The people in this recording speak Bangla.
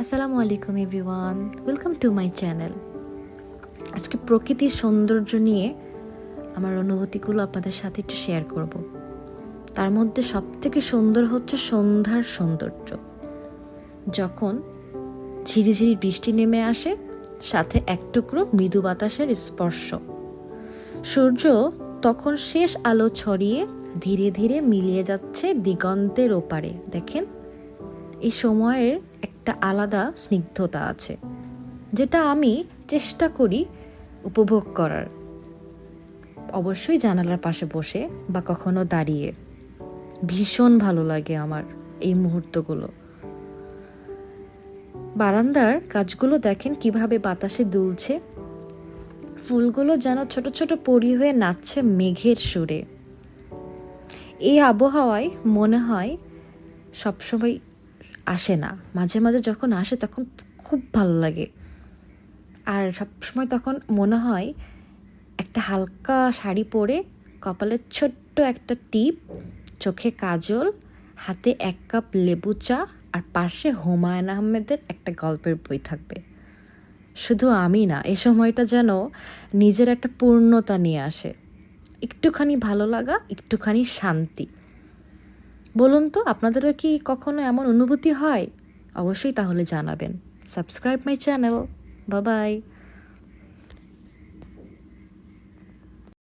আসসালামু আলাইকুম everyone, welcome to my channel. আজকে প্রকৃতির সৌন্দর্য নিয়ে আমার অনুভূতিগুলো আপনাদের সাথে একটু শেয়ার করব। তার মধ্যে সবথেকে সুন্দর হচ্ছে সন্ধ্যার সৌন্দর্য। যখন ঝিরিঝিরি বৃষ্টি নেমে আসে, সাথে এক টুকরো মৃদু বাতাসের স্পর্শ। সূর্য তখন শেষ আলো ছড়িয়ে ধীরে ধীরে মিলিয়ে যাচ্ছে দিগন্তের ওপারে। দেখেন, এই সময়ের একটা আলাদা স্নিগ্ধতা আছে, যেটা আমি চেষ্টা করি উপভোগ করার। অবশ্যই জানালার পাশে বসে বা কখনো দাঁড়িয়ে। ভীষণ ভালো লাগে আমার এই মুহূর্তগুলো। বারান্দার কাজগুলো দেখেন কীভাবে বাতাসে দুলছে। ফুলগুলো যেন ছোট ছোট পরি হয়ে নাচছে মেঘের সুরে। এই আবহাওয়ায় মনে হয় সবসময় আসে না। মাঝে মাঝে যখন আসে তখন খুব ভালো লাগে। আর সবসময় তখন মনে হয় একটা হালকা শাড়ি পরে কপালে ছোট্ট একটা টিপ, চোখে কাজল, হাতে এক কাপ লেবু চা আর পাশে হুমায়ুন আহমেদের একটা গল্পের বই থাকবে। শুধু আমি না, এ সময়টা যেন নিজের একটা পূর্ণতা নিয়ে আসে। একটুখানি ভালো লাগা, একটুখানি শান্তি। বলুন তো, আপনাদেরও কি কখনো এমন অনুভূতি হয়? অবশ্যই তাহলে জানাবেন। Subscribe my channel. বাবাই